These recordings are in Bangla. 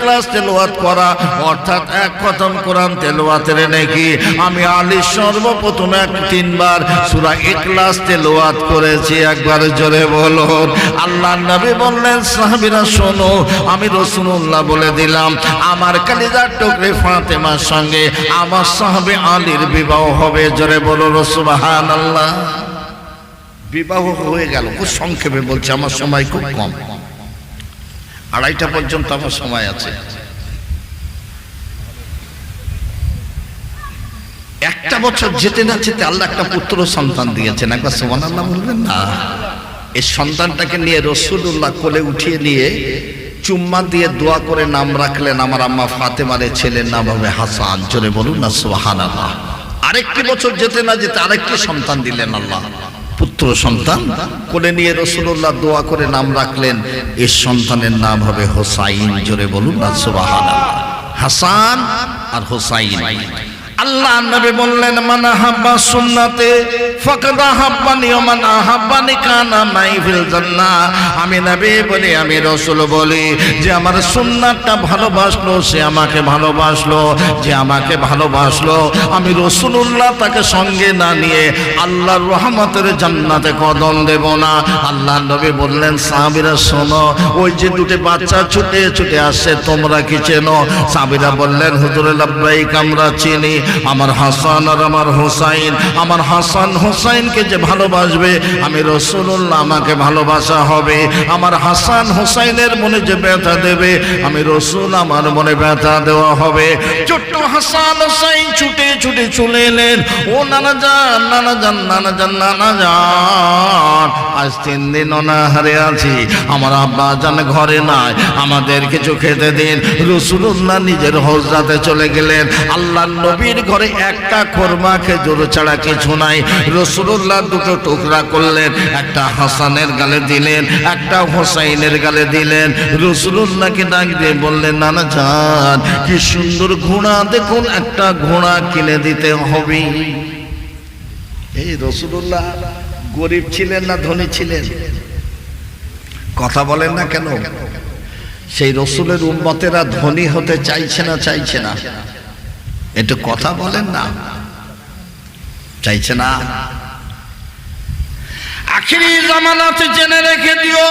ক্লাস অর্থাৎ এক নাকি। আমি আলী সর্বপ্রথম এক তিনবার সুরা ইখলাস তেলোয়াত করেছি। একবার জোরে বলুন আল্লাহ নবী বললেন, সাহাবীরা, শোনো, আমি রসুল্লাহ বলে দিলাম আমার কালিজার টুকরে ফাতেমার সঙ্গে আমার সাহাবে আলীর বিবাহ হবে। জোরে বলো রসুবাহান আল্লাহ বিবাহ হয়ে গেল, খুব সংক্ষেপে বলছে, আমার সময় খুব কম। আড়াইটা পর্যন্ত আমার সময় আছে। একটা বছর যেতে না যেতে আল্লাহ একটা পুত্র সন্তান দিয়েছেন। একবার সোমান আল্লাহ বলবেন না? এই সন্তানটাকে নিয়ে রসুল্লাহ কোলে উঠিয়ে নিয়ে চুম্মা দিয়ে দোয়া করে নাম রাখলেন আমার আম্মা ফাতেমারে ছেলের নাম হবে হাসান। জোরে বলুন না সোহান আল্লাহ আরেকটি বছর যেতে না যেতে আরেকটি সন্তান দিলেন আল্লাহ। পুত্র সন্তান, কোলে নিয়ে রসুল্লাহ দোয়া করে নাম রাখলেন এর সন্তানের নাম হবে হোসাইন। জোরে বলুন না সোহান হাসান আর হোসাইন। আল্লাহ নবী বললেন, মান হাব্বা সুন্নাতে, ফাকাদ হাব্বানি ওয়া মান আহাব্বানি কানা মাই ফিল জান্নাহ। আমি নবী বলি, আমি রাসূল বলি, যে আমার সুন্নাতটা ভালোবাসলো, সে আমাকে ভালোবাসলো, যে আমাকে ভালোবাসলো। আমি রাসূলুল্লাহ তাকে সঙ্গে না নিয়ে আল্লাহর রহমতের জান্নাতে কদম দেব না। আল্লাহ নবী বললেন সাহাবীরা শোনো, ওই যে দুটো বাচ্চা ছুটে ছুটে আসছে, তোমরা কি চেনো? সাহাবীরা বললেন, হুজুর, লাব্বাইক, আমরা চিনি। আমার হাসান আর আমার হোসাইন, আমার হাসান হোসাইনকে যে ভালোবাসবে, আমি রসুল্লাহ আমাকে ভালোবাসা হবে। আমার হাসান হোসাইনের মনে যে ব্যথা দেবে, আমি রসুল আমার মনে ব্যথা দেওয়া হবে। ছোট্ট হাসান হোসাইন ছুটে ছুটে চলে এলেন। ও নানা যান নানা যান নানা যান নানা যান। আজ তিন দিন অনাহারে আছি। আমার আব্বা জান ঘরে নাই। আমাদের কিছু খেতে দিন। রসুল্লাহ নিজের হজরাতে চলে গেলেন। আল্লাহ নবীর ঘরে একটা কোরমা খেজুর ছাড়া কিছু নাই। রসুল্লাহ দুটো টুকরা করলেন, একটা হাসানের গালে দিলেন, একটা হোসাইনের গালে দিলেন। রসুল্লাহকে ডাক দিয়ে বললেন, নানা যান কি সুন্দর ঘোড়া, দেখুন একটা ঘোড়া কিনে দিতে হবে। এই রসুল্লাহ গরিব ছিলেন না ধনী ছিলেন? কথা বলেন না কেন? সেই রসুলের উম্মতেরা ধনী হতে চাইছে না চাইছে না। একটু কথা বলেন না। চাইছে না। আখিরি জামানাতে জেনে রেখে দিও।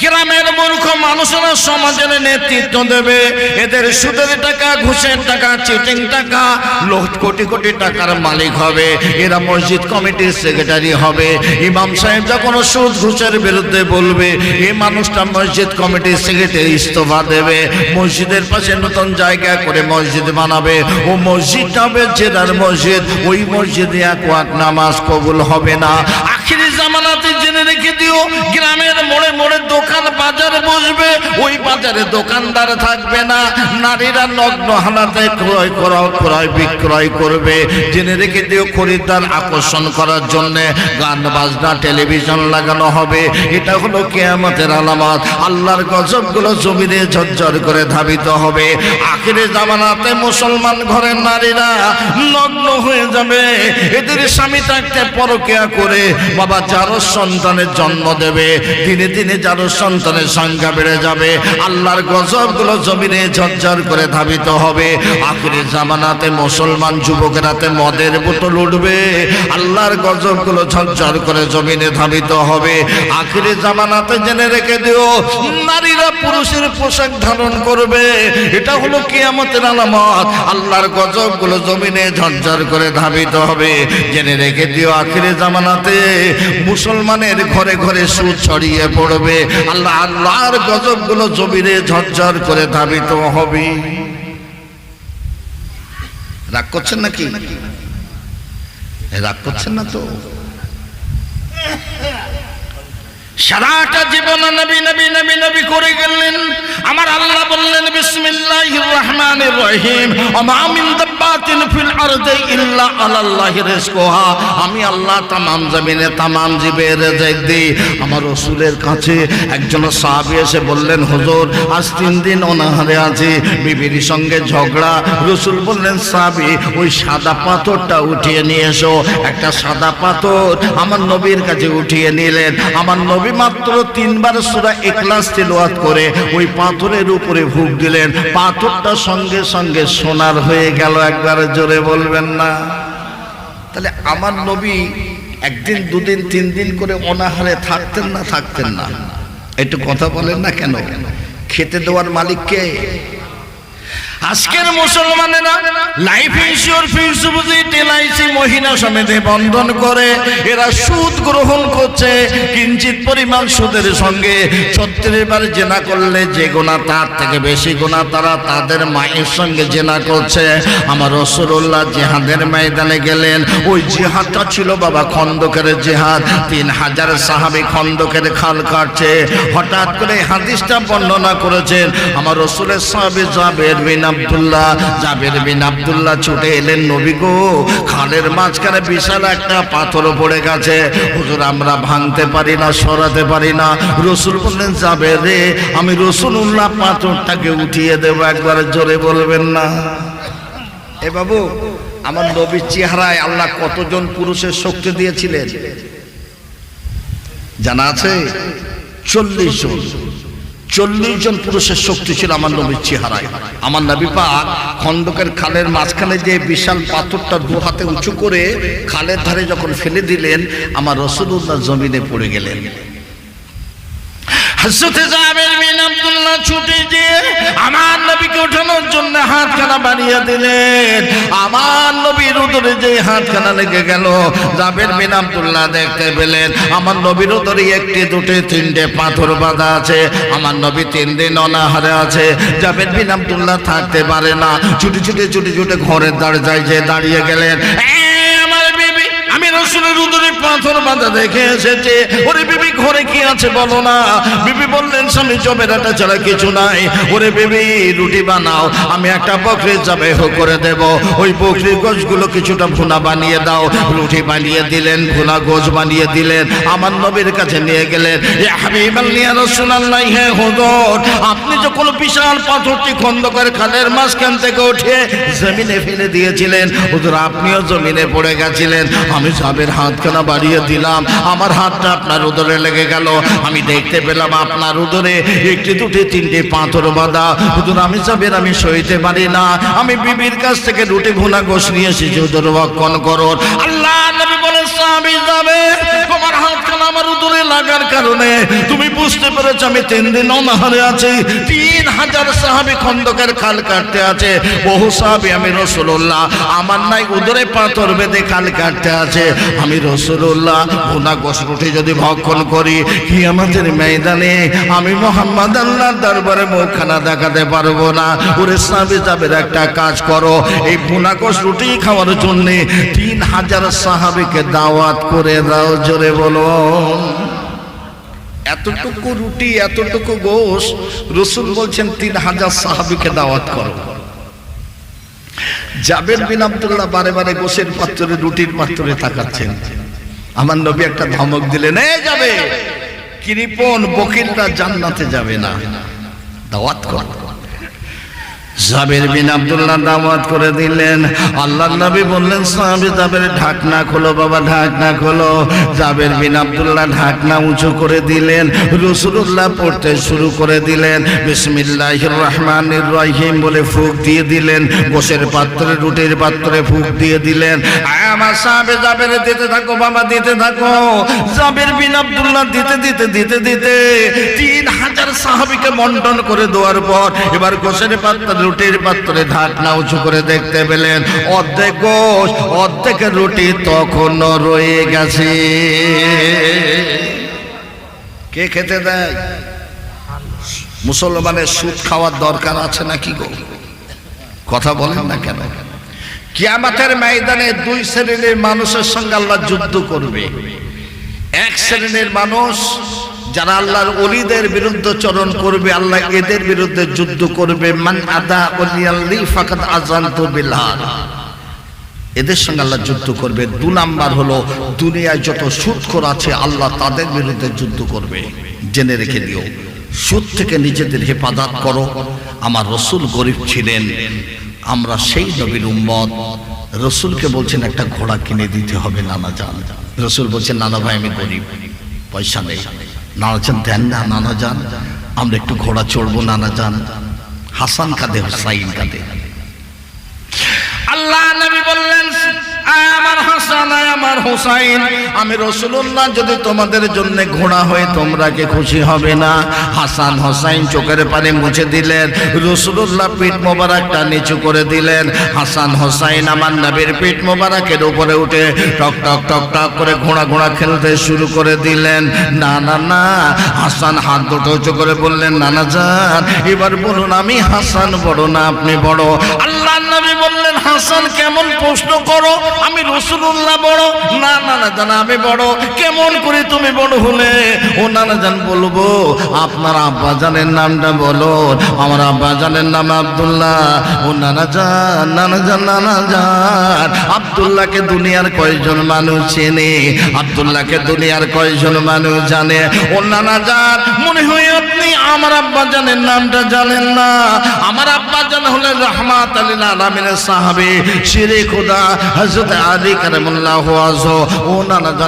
গ্রামের মূর্খ মানুষেরা সমাজের নেতৃত্ব দেবে। এদের সুদের টাকা, ঘুষের টাকা, চিটিং টাকা লোক কোটি কোটি টাকার মালিক হবে। এরা মসজিদ কমিটির সেক্রেটারি হবে। ইমাম সাহেব যখন সুদ, ঘুষের বিরুদ্ধে বলবে এই মানুষটা মসজিদ কমিটির সেক্রেটারি ইস্তফা দেবে। মসজিদের পাশে নতুন জায়গা করে মসজিদ বানাবে। ও মসজিদটা হবে জেলার মসজিদ। ওই মসজিদে এক ওয়াক নামাজ কবুল হবে না। আখিরি জামানাতে জেনে রেখে দিও, গ্রামের মোড়ে মোড়ে দোকান বাজার বসবে, ওই বাজারে দোকানদার থাকবে না। নারীরা নগ্ন হালাতে ক্রয় করা ক্রয় বিক্রয় করবে। জেনে রেখে দিও খরিদ্দার আকর্ষণ করার জন্য গান, বাজনা, টেলিভিশন লাগানো হবে। এটা হলো কেয়ামতের আলামত। আল্লাহর গজবগুলো জমিনে ঝরঝর করে ধাবিত হবে। আখিরে জামানাতে মুসলমান ঘরের নারীরা নগ্ন হয়ে যাবে। এদের স্বামী থাকতে পরকেয়া করে বাবা যারো সন্তানের জন্ম দেবে। দিনে দিনে যারো সন্তানের সংখ্যা বেড়ে যাবে। আল্লাহর গজবগুলো জমিনে ঝরঝর করে ধাবিত হবে। আখিরে জামানাতে মুসলমান যুবকেরাতে মদের বোতল উঠবে। আল্লাহর গজবগুলো ঝরঝর করে জমিনে ধাবিত হবে। আখিরে জামানাতে জেনে রেখে দিও, নারীরা পুরুষের পোশাক ধারণ করবে। এটা হলো কিয়ামতের আলামত। আল্লাহর গজবগুলো জমিনে ঝরঝর করে ধাবিত হবে। জেনে রেখে দিও আখিরে জামানাতে মুসলমানের ঘরে ঘরে সুদ ছড়িয়ে পড়বে। আল্লাহ, আল্লাহর গজবগুলো জমিনে ঝরঝর করে ধাবিত হবে। রাগ করছেন নাকি? রাগ করছেন না তো? সারাটা জীবন নবী নবী নবী নবী করে গেলেন। আমার আল্লাহ বললেন, বিসমিল্লাহির রহমানির রহিম। ওমা মিন দাব্বাতিন ফিল আরদি ইল্লা আলাল্লাহি রিজকুহা। আমি আল্লাহ তামাম জমিনে তামাম জীবের রিজিক দিই। আমার রাসূলের কাছে একজন সাহাবী এসে বললেন, হুজুর, আজ তিন দিন অনাহারে আছি, বিবির সঙ্গে ঝগড়া। রসুল বললেন, সাহাবী, ওই সাদা পাথরটা উঠিয়ে নিয়ে এসো। একটা সাদা পাথর আমার নবীর কাছে উঠিয়ে নিলেন। আমার নবী মাত্র তিনবার সূরা ইখলাস তিলাওয়াত করে ওই পাথরের উপরে ভুগ দিলেন। পাথরটা সঙ্গে সঙ্গে সোনার হয়ে গেল একবার জোরে বলবেন না। তাহলে আমার নবী একদিন, দুদিন, তিন দিন করে অনাহারে থাকতেন না থাকতেন না? একটু কথা বলেন না কেন? খেতে দেওয়ার মালিককে আজকের মুসলমানেরা life insure fix deposit LIC মহিলা সমিতি বন্ধন করে। এরা সুদ গ্রহণ করছে, কিঞ্চিত পরিমাণ সুদের সঙ্গে। ছত্রিশ বার জেনা করলে যে গোনা তার থেকে বেশি গোনা তারা তাদের মায়ের সঙ্গে জেনা করছে। আমার রসুল্লাহ জেহাদের ময়দানে গেলেন। ওই জেহাদটা ছিল বাবা খন্দকের জেহাদ। তিন হাজার সাহাবি খন্দকের খাল কাটছে। হঠাৎ করে হাদিসটা বর্ণনা করেছেন। আমার রসুলের সাহাবি জাবের বিন আব্দুল্লাহ, জাবের বিন আব্দুল্লাহ ছুটে এলেন নবী গো। খালের মাঝখানে বিশাল একটা পাথর পড়ে গেছে। হুজুর, আমরা ভাঙতে পারি না, সরাতে পারি না। রসুল বললেন, যাবে রে, আমি রসুল্লাহ পাথরটাকে উঠিয়ে দেবো, একবার জোরে বলবেন না। এ বাবু, আমার নবীর চেহারায় আল্লাহ কতজন পুরুষের শক্তি দিয়েছিলেন? জানা আছে, চল্লিশ জন। চল্লিশ জন পুরুষের শক্তি ছিল আমার নবীর চেহারায়। আমার নবী পাক খন্দকের খালের মাঝখানে যে বিশাল পাথরটা দু হাতে উঁচু করে খালের ধারে যখন ফেলে দিলেন, আমার রসুল্লাহ জমিনে পড়ে গেলেন। হজরতে জাবের বিন আব্দুল্লাহ ছুটে গিয়ে আমার নবীকে ওঠানোর জন্য হাতখানা দিলেন। আমার নবীর উদরে যে হাতখানা লেগে গেল, জাবের বিন আব্দুল্লাহ দেখতে পেলেন। আমার নবীর উদরে একটি, দুটি, তিনটে পাথর বাঁধা আছে। আমার নবী তিন দিন অনাহারে আছে। জাবের বিন আব্দুল্লাহ থাকতে পারে না। ছুটে ছুটে ছুটে ছুটে ঘরের দরজায় যে দাঁড়িয়ে গেলেন। "এই আমার বিবি, আমি রসুলের উদরে পাথর বাঁধা দেখে এসেছে। ওরে বিবি ঘরে কি আছে বলো না? বিবি বললেন, স্বামী জবেরাটা ছাড়া কিছু নাই। ওরে বিবি, রুটি বানাও। আমি একটা বকরি জবে করে দেব। ওই বকরির গোছগুলো কিছুটা ভুনা বানিয়ে দাও। রুটি বানিয়ে দিলেন, ভুনা গোছ বানিয়ে দিলেন। আমার নবীর কাছে নিয়ে গেলেন। আপনি যখন বিশাল পাথরটি খন্দকের খালের মাঝখান থেকে উঠে জমিনে ফেলে দিয়েছিলেন। হুজুর, আপনিও জমিনে পড়ে গেছিলেন। আমি সাবের হাতখানা বাড়িয়ে দিলাম। আমার হাতটা আপনার উদরে লেগে গেল। আমি দেখতে পেলাম আপনার উদরে একটি, দুটি, তিনটি পাথর বাঁধা। উদর আমি সাবের, আমি সইতে পারি না। আমি বিবির কাছ থেকে দুটি ঘোনা ঘোষ নিয়ে এসেছি। উদর ভক্ষণ করো আল্লাহ কারণে। তুমি বুঝতে পেরেছ, আমি তিন দিন অনাহারে আছি। আমি রসুল্লাহ উদরে পাথর খাল কাটতে আছে। আমি যদি ভক্ষণ করি, কি আমাদের ময়দানে? আমি মোহাম্মদ আল্লাহ দরবারে মুখখানা দেখাতে পারব না। ওরে সাহাবি যাবের একটা কাজ করো। এই ভুনা রুটি খাওয়ার জন্য তিন হাজার সাহাবিকে দাওয়াত করে দাও, জোরে বলো। এতটুকু রুটি, এতটুকু গোশ রসুল বলছেন, তিন হাজার সাহাবিকে দাওয়াত করো। জাবের বিন আব্দুল্লাহ বারে বারে গোশের পাত্রে, রুটির পাত্রে তাকাচ্ছেন। আমার নবী একটা ধমক দিলেন, এ যাবে! কৃপন, বকিলরা জান্নাতে যাবে না। দাওয়াত কর। জাবের বিন আব্দুল্লাহ দাওয়াত করে দিলেন। আল্লাহ নবী বললেন, সাহাবী, জাবের ঢাকনা খোলো বাবা, ঢাকনা খোলো। জাবের বিন আব্দুল্লাহ ঢাকনা উঁচু করে দিলেন রসুল্লাহ পড়তে শুরু করে দিলেন, বিসমিল্লাহির রহমানির রহিম বলে ফুক দিয়ে দিলেন, গোসের পাত্রে, রুটির পাত্রে ফুক দিয়ে দিলেন। আমার সাহাবে, জাবের, দিতে থাকো বাবা, দিতে থাকো। জাবের বিন আব্দুল্লাহ দিতে দিতে দিতে দিতে তিন হাজার সাহাবিকে মন্ডন করে দেওয়ার পর এবার গোসের পাত্র রুটির পাত্রে ঢাকনা উঁচু করে দেখতে পেলেন। অর্ধেক গোস অর্ধেক রুটি তখনও রয়ে গেছে। কে খেতে দেয়? মুসলমানের সুদ খাওয়ার দরকার আছে নাকি গো? কথা বলেন না কেন? কিয়ামাতের ময়দানে দুই শ্রেণির মানুষের সঙ্গে আল্লাহ যুদ্ধ করবে। এক শ্রেণির মানুষ যারা আল্লাহর অলিদের বিরুদ্ধে চরণ করবে, আল্লাহ এদের বিরুদ্ধে যুদ্ধ করবে। মান আদা অলি ফাকাত আজান্ত এদের সঙ্গে আল্লাহ যুদ্ধ করবে। দু নাম্বার হলো, দুনিয়ায় যত সুদখোর আছে, আল্লাহ তাদের বিরুদ্ধে যুদ্ধ করবে। জেনে রেখে দিও। সুদ থেকে নিজেদের হেফাজত করো। আমার রসুল গরিব ছিলেন। আমরা সেই নবীর উম্মত। রসুলকে বলছেন, একটা ঘোড়া কিনে দিতে হবে, নানা যান রসুল বলছেন, নানা ভাই, আমি গরিব। পয়সা নেই। নানা যান দেন না নানা যান আমরা একটু ঘোড়া চড়বো নানা যান হাসান কাঁদে, হুসাইন কাঁদে। আল্লাহ নবী বললেন হাসান আমার হুসাইন, আমি রসুল্লাহ যদি তোমাদের জন্য ঘোড়া হয়ে তোমরা কি খুশি হবে না? হাসান হোসাইন চোখের পানি মুছে দিলেন রসুল্লাহ পিঠ মোবারকটা নিচু করে দিলেন, হাসান হোসাইন আমার নবীর পিঠ মোবারকের উপরে উঠে টক টক টক টক করে ঘোড়া ঘোড়া খেলতে শুরু করে দিলেন। না না না, হাসান হাত দুটো উঁচু করে বললেন, নানা যান এবার বলুন আমি হাসান বড় না আপনি বড়? আল্লাহ নবী বললেন, হাসান, কেমন প্রশ্ন করো? আমি রসুল্লাহ বড়? না নানা জান, আমি বড়। কেমন করে তুমি বড় হলে? ও নানা জান বলব, আপনার আব্বা জানের নামটা বলো। আমার আব্বা জানের নাম আব্দুল্লাহ। ও নানা জান নানা জান নানা জান। আব্দুল্লাহকে দুনিয়ার কয়জন মানুষ চেনে? আব্দুল্লাহকে দুনিয়ার কয়জন মানুষ জানে? ও নানা জান, মনে হয় আপনি আমার আব্বা জানের নামটা জানেন না। আমার আব্বা জান হলেন রহমাত আলীল আলমিনের সাহাবি। শিরে খুদা হজরত আলী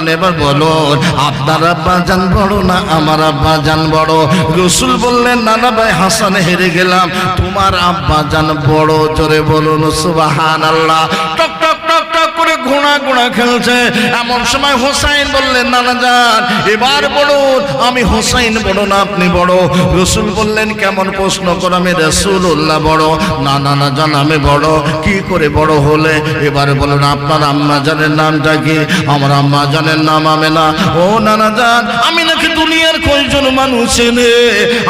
এবার বলুন, আপনার আমার আব্বা জান বড়? রসুল বললেন, নানা ভাই হাসান, হেরে গেলাম। তোমার আব্বা জান বড়, জোরে বলুন টক টক টক টক ঘোড়া খেলছে। এমন সময় হোসাইন বললেন নানা যান, এবার বলুন, আমি হোসাইন বড় না আপনি বড়। রসুল বললেন, কেমন প্রশ্ন করে, আমি রসুল উল্লাহ বড়। না না না জান আমি বড়। কি করে বড় হলে? এবার বলুন, আপনার আম্মা জানের নামটা কি? আমার আম্মা জানের নাম আমি না ও নানা যান, আমি নাকি দুনিয়ার কয়জন মানুষ চেনে?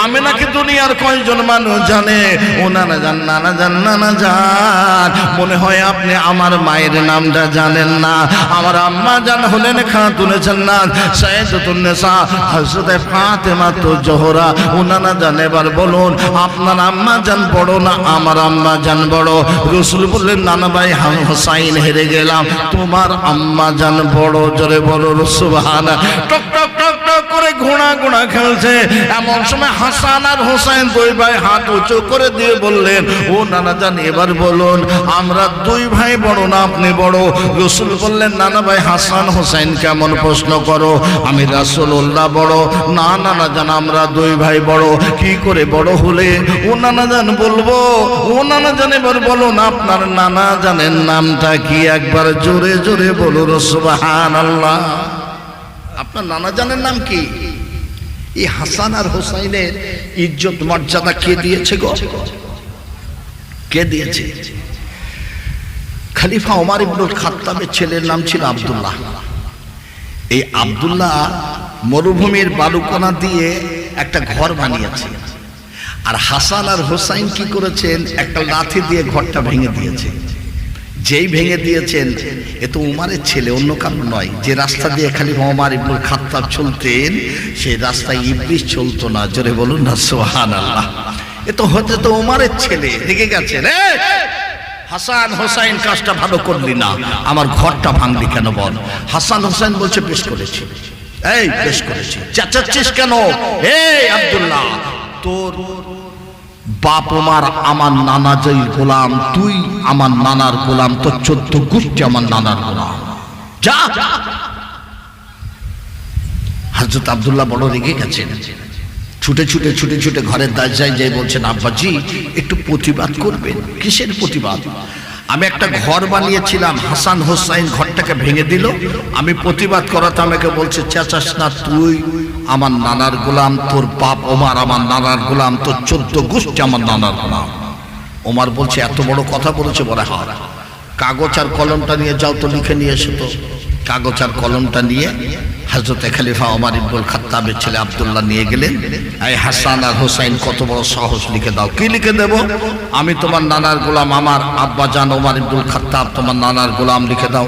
আমি নাকি দুনিয়ার কয়জন মানুষ জানে? ও নানা যান নানা যান নানা যান। মনে হয় আপনি আমার মায়ের নামটা জানেন না। আমার আম্মা জান হলেন খাতুনে জান্নাত, সাইয়েদাতুন নিসা, হযরত ফাতেমা তো জোহরা। ও নানা জান এবার বলুন, আপনার আম্মা জান বড় না আমার আম্মা জান বড়? রসুল বললেন নানা ভাই হোসাইন হেরে গেলাম। তোমার আম্মা জান বড়, জোরে বড় সুবহান টক টক টক টক করে ঘোড়া ঘোড়া খেলছে। এমন সময় হাসান আর হোসাইন দুই ভাই হাত উঁচু করে দিয়ে বললেন, ও নানা জান, এবার বলুন, আমরা দুই ভাই বড় না, আপনি বড়? রসুল বললেন, নানা ভাই হাসান হোসাইন কেমন প্রশ্ন করো? আমি রাসুল্লাহ বড়। না নানা জান, আমরা দুই ভাই বড়। কি করে বড় হলে? ও নানা জান, বলব। ও নানা জান, এবার বলুন, আপনার নানা জানের নামটা কি? একবার জোরে জোরে বলুন সুবাহান আল্লাহ আপনার নানা জানের নাম কি? এই হাসান আর হোসাইনের ইজ্জত, মর্যাদা কে দিয়েছে গো? কে দিয়েছে? খলিফা ওমার ইবনুল খাত্তাবের ছেলের নাম ছিল আব্দুল্লাহ। এই আব্দুল্লাহ মরুভূমির বালুকোনা দিয়ে একটা ঘর বানিয়েছে। আর হাসান আর হোসাইন কি করেছেন? একটা লাঠি দিয়ে ঘরটা ভেঙে দিয়েছে। যেই ভেঙে দিয়েছেন, এ তো উমারের ছেলে, অন্য কারণ নয়। যে রাস্তা দিয়ে খালি ওমার ইবনুল খাত্তাব চলতেন, সেই রাস্তায় ইবলিশ চলতো না। জোরে বলুন না সোহান আল্লাহ এ তো হতে তো উমারের ছেলে, রেগে গেছে রে হাসান হোসাইন কাজটা ভালো করলি না। আমার ঘরটা ভাঙলি কেন বল? হাসান হোসাইন বলছে, বেশ করেছি। এই, বেশ করেছি। চেঁচাচ্ছিস কেন? এই, আব্দুল্লাহ, তোর বাপ ওমার আমার নানা যেই গোলাম, তুই আমার নানার গোলাম, তোর চোদ্দ গোষ্ঠী আমার নানার গোলাম। যা। হাজরত আব্দুল্লাহ বড় রেগে গেছেন। ছুটে ছুটে ছুটে ছুটে ঘরের দরজায় যাই বলছেন, আব্বাজি, একটু প্রতিবাদ করবেন। কিসের প্রতিবাদ? আমি একটা ঘর বানিয়েছিলাম, হাসান হোসাইন ঘরটাকে ভেঙে দিল। আমি প্রতিবাদ করাতে আমাকে বলছে, চেঁচাস না, তুই আমার নানার গোলাম, তোর বাপ ওমার আমার নানার গোলাম, তোর চোদ্দ গোষ্ঠী আমার নানার গোলাম। ওমার বলছে, এত বড় কথা বলেছে বলে হা কাগজ আর কলমটা নিয়ে যাও তো, লিখে নিয়ে এসো তো। কাগজ আর কলমটা নিয়ে হজরতে খালিফা ওমার ইবুল খাত্তাবের ছেলে আবদুল্লাহ নিয়ে গেলেন। এই হাসান আর হোসাইন কত বড় সাহস লিখে দাও। কি লিখে দেব? আমি তোমার নানার গোলাম, আমার আব্বা জান ওমার ইবুল খাত্তাব তোমার নানার গোলাম লিখে দাও।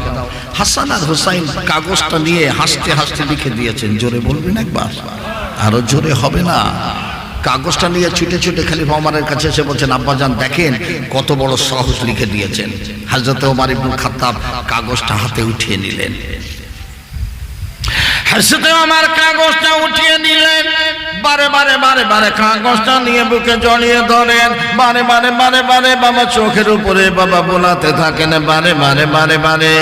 হাসান আর হোসাইন কাগজটা নিয়ে হাসতে হাসতে লিখে দিয়েছেন। জোরে বলবেন একবার? আরও জোরে হবে না। কাগজটা নিয়ে ছুটে ছুটে খালিফা ওমারের কাছে এসে বলছেন আব্বাজান দেখেন কত বড় সাহস লিখে দিয়েছেন। হাজরত ওমার ইবনুল খাত্তাব কাগজটা হাতে উঠিয়ে নিলেন। হাসতে আমার কাগজটা উঠিয়ে নিলেন। বারে বারে বারে বারে কাগজটা নিয়ে বুকে জড়িয়ে ধরেন। বারে বারে বারে বারে বাবা চোখের উপরে বাবা বোলাতে থাকেন। বারে বারে বারে বারে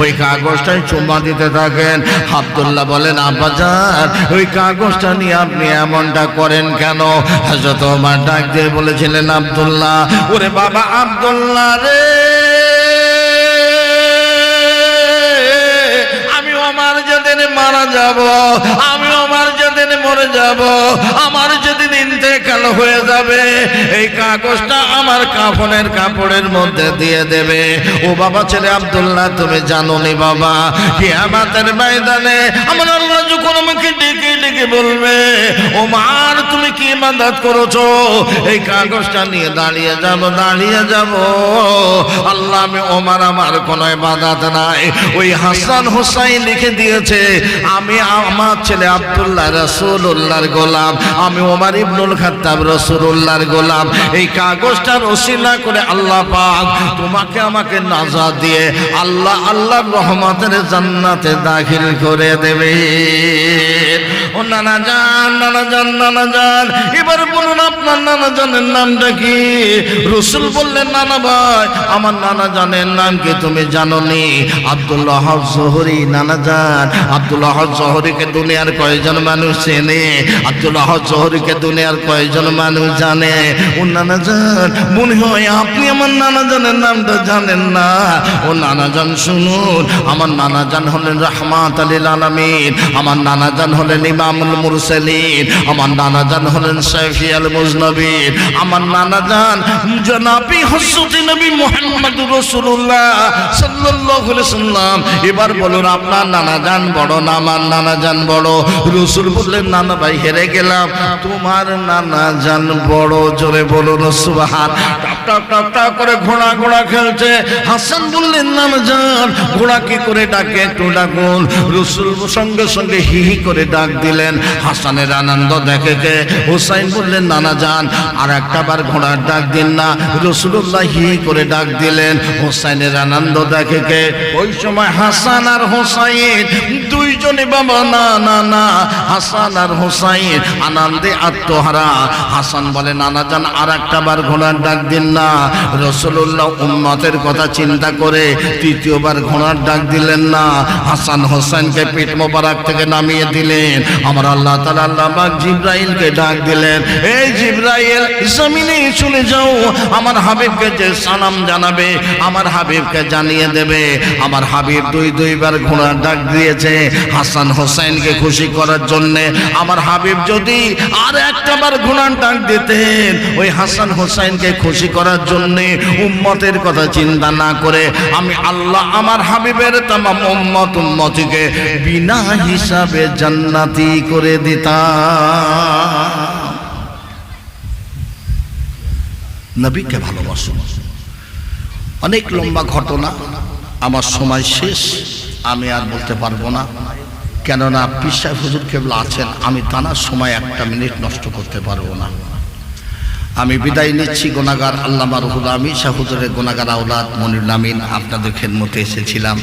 ওই কাগজটাই চুম্মা দিতে থাকেন। আব্দুল্লাহ বলেন আব্বাজান ওই কাগজটা নিয়ে আপনি এমনটা করেন কেন? হাজরত আমার ডাক দিয়ে বলেছিলেন, আবদুল্লাহ, ওরে বাবা আব্দুল্লাহ রে। আমি আমার যেদিন মারা যাব আমি আমার যেদিন মরে যাব আমার যেদিন ইন্তেকাল হয়ে যাবে। এই কাগজটা আমার কাফনের কাপড়ের মধ্যে দিয়ে দেবে। ও বাবা ছেলে আব্দুল্লাহ, তুমি জানো নি বাবা কি আমাদের ময়দানে আমার আল্লাহ যখন আমাকে ডেকে ডেকে বলবে, ও মার তুমি কি ইবাদত করেছ? এই কাগজটা নিয়ে দাঁড়িয়ে যাব দাঁড়িয়ে যাব। আল্লাহ, আমি ওমার আমার কোনো ইবাদত নাই। ওই হাসান হোসাইন লিখে দিয়েছে, আমি আমার ছেলে আব্দুল্লাহ রসুল্লাহর গোলাম, আমি ওমার ইবনুল খাত্তাব রসুল্লাহর গোলাম। এই কাগজটার ওসিলা করে আল্লাহ পাক তোমাকে আমাকে নাজাদ দিয়ে আল্লাহ, আল্লাহর রহমতের জান্নাতে দাখিল করে দেবে। ও নানা জান নানা জান নানা জান, এবার বলুন আপনার নানা জানের নামটা কি? রসুল বললেন, নানা ভাই, আমার নানা জানের নাম কি তুমি জানো নি আব্দুল্লাহ জহরি, নানা জান আব্দুল্লাহ জহরিকে দুনিয়ার কয়জন মানুষ চেনে? আব্দুল্লাহ জহরিকে দুনিয়ার কয়জন মানুষ জানে? ও নানা জান মনে হয় আপনি আমার নানা জানের নামটা জানেন না। ও নানা জান শুনুন, আমার নানা জান হলেন রহমাত আলীল আলমিন, আমার নানা জান হলেন ইমামুল মুরসালিন, আমার নানা জান হলেন সাইফি আল মুজনবীর আমার নানা জান জনাবি হজরত নবী মুহাম্মদ রাসূলুল্লাহ সাল্লাল্লাহু আলাইহি সাল্লাম। এবার বলুন, আপনার নানা জান বড় না আমার নানা জান বড়? রসুল বললেন, নানা ভাই, হেরে গেলাম। তোমার নানা জান বড় জোরে বলুন, সুবহান। করে ঘোড়া ঘোড়া খেলছে। হাসান বললেন নানা জান। ঘোড়া কি করে ডাকে, একটু ডাকুন। রসুল সঙ্গে সঙ্গে করে ডাক দিলেন। হাসানের আনন্দ দেখে কে? হুসাইন বললেন, নানা যান আর একটা বার ঘোড়ার ডাক দিন না। রসুল্লাহ হি করে ডাক দিলেন। হোসাইনের আনন্দ দেখে কে? ওই সময় হাসান আর হোসাইন দুইজনে বাবা, না না না। হাসান আর হোসাইন আনন্দে আত্মহারা। হাসান বলে, নানা যান আর একটা বার ঘোড়ার ডাক দিন না। রসুল্লাহ উম্মতের কথা চিন্তা করে তৃতীয়বার ঘোড়ার ডাক দিলেন না। হাসান হোসেনকে পিঠ মোবারক থেকে নামিয়ে দিলেন। আমার আল্লাহ তালা আল্লাহ জিব্রাইলকে ডাক দিলেন, এই জিব্রাইল, জমিনে চলে যাও। আমার হাবিবকে যে সালাম জানাবে, আমার হাবিবকে জানিয়ে দেবে। আমার হাবিব দুই, দুইবার ঘোড়ার ডাক দিয়েছে। হাসান হোসেনকে খুশি করার জন্য আমার হাবিব যদি আর একটা বার ঘোড়ার ডাক দিতেন, ওই হাসান হোসেনকে খুশি করার জন্য উম্মতের কথা চিন্তা না করে আমি আল্লাহ আমার হাবিবের তামাম উম্মত উম্মতিকে বিনা হিসাবে জান্নাতি করে দিতাম। নবীকে ভালোবাসুন অনেক লম্বা ঘটনা, আমার সময় শেষ। আমি আর বলতে পারব না। কেননা পিসায় হুজুর কেবলা আছেন, আমি টানার সময় একটা মিনিট নষ্ট করতে পারব না। আমি বিদায় নিচ্ছি গোনাগার আল্লামা রহুল আমি শাহ হুজুরের গোনাগার আউলাদ মনির নামিন আপনাদের খেদমতে এসেছিলাম।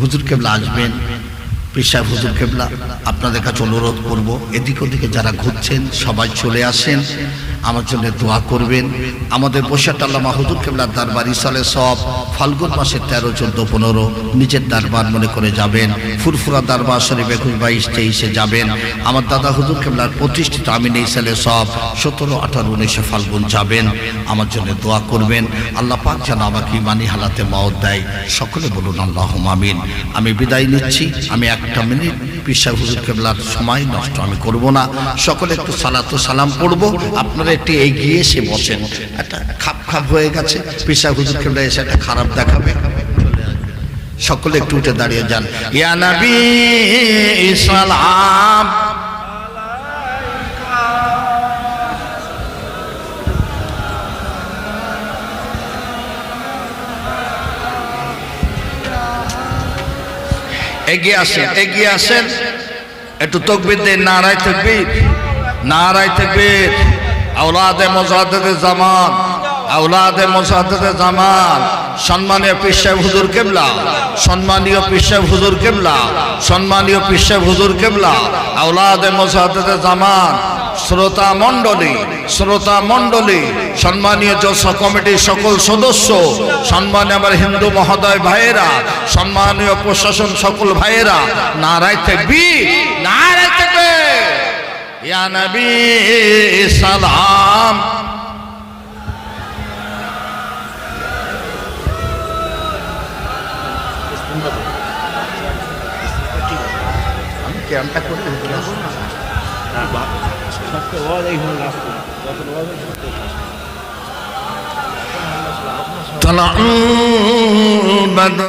হুজুর কেবলা আসবেন পেশা হুজুর কেবলা, আপনাদের কাছে অনুরোধ করব, এদিক ওদিকে যারা ঘুরছেন, সবাই চলে আসেন। আমার জন্য দোয়া করবেন। আমাদের বৈশাখ আল্লামা হুজুর কেবলার দরবার ইসালে সব ফাল্গুন মাসের তেরো, চোদ্দ, পনেরো নিজের দরবার মনে করে যাবেন। ফুরফুরা দরবার শরীফ একুশ, বাইশ, তেইশে যাবেন। আমার দাদা হুজুর কেবলার প্রতিষ্ঠিত আমিন ইসালে সব সতেরো, আঠারো, উনিশে ফাল্গুন যাবেন। আমার জন্য দোয়া করবেন। আল্লাহ পাক যেন আমাকে ইমানি হালাতে মত দেয়। সকলে বলুন আল্লাহ আমিন। আমি বিদায় নিচ্ছি। আমি একটা মিনিট পিসা হুজুর কেবলার সময় নষ্ট আমি করব না। সকলে একটু সালাত সালাম পড়ব। আপনারা একটু এগিয়ে এসে বসেন। একটা খাপ খাপ হয়ে গেছে। পিসা হুজুর কেবলা এসে একটা খারাপ দেখাবে। সকলে একটু উঠে দাঁড়িয়ে যান। ইয়া নবী সালাম। এগিয়ে আসেন এগিয়ে আসেন। একটু তকবির দিয়ে নারায় তকবির, নারায় তেকবীর। আওলাদে মোজাদ্দেদে জামান, আওলাদে মোজাদ্দেদে জামান। সম্মানীয় পিসাব হুজুর কেবলা, সম্মানীয় পিসাব হুজুর কেবলা, সম্মানীয় পিসাব হুজুর কেবলা, আওলাদে মোজাদ্দেদে জামান। শ্রোতা মণ্ডলী শ্রোতা মণ্ডলী, সম্মানীয় জলসা কমিটির সকল সদস্য, সম্মানীয় আমার হিন্দু মহোদয় ভাইয়েরা, সম্মানীয় প্রশাসন সকল ভাইয়েরা, নারায় থাকবি, নারায় থাকবে। নবী, সালাম। the world is not lasting. The world is not lasting. طلع بدر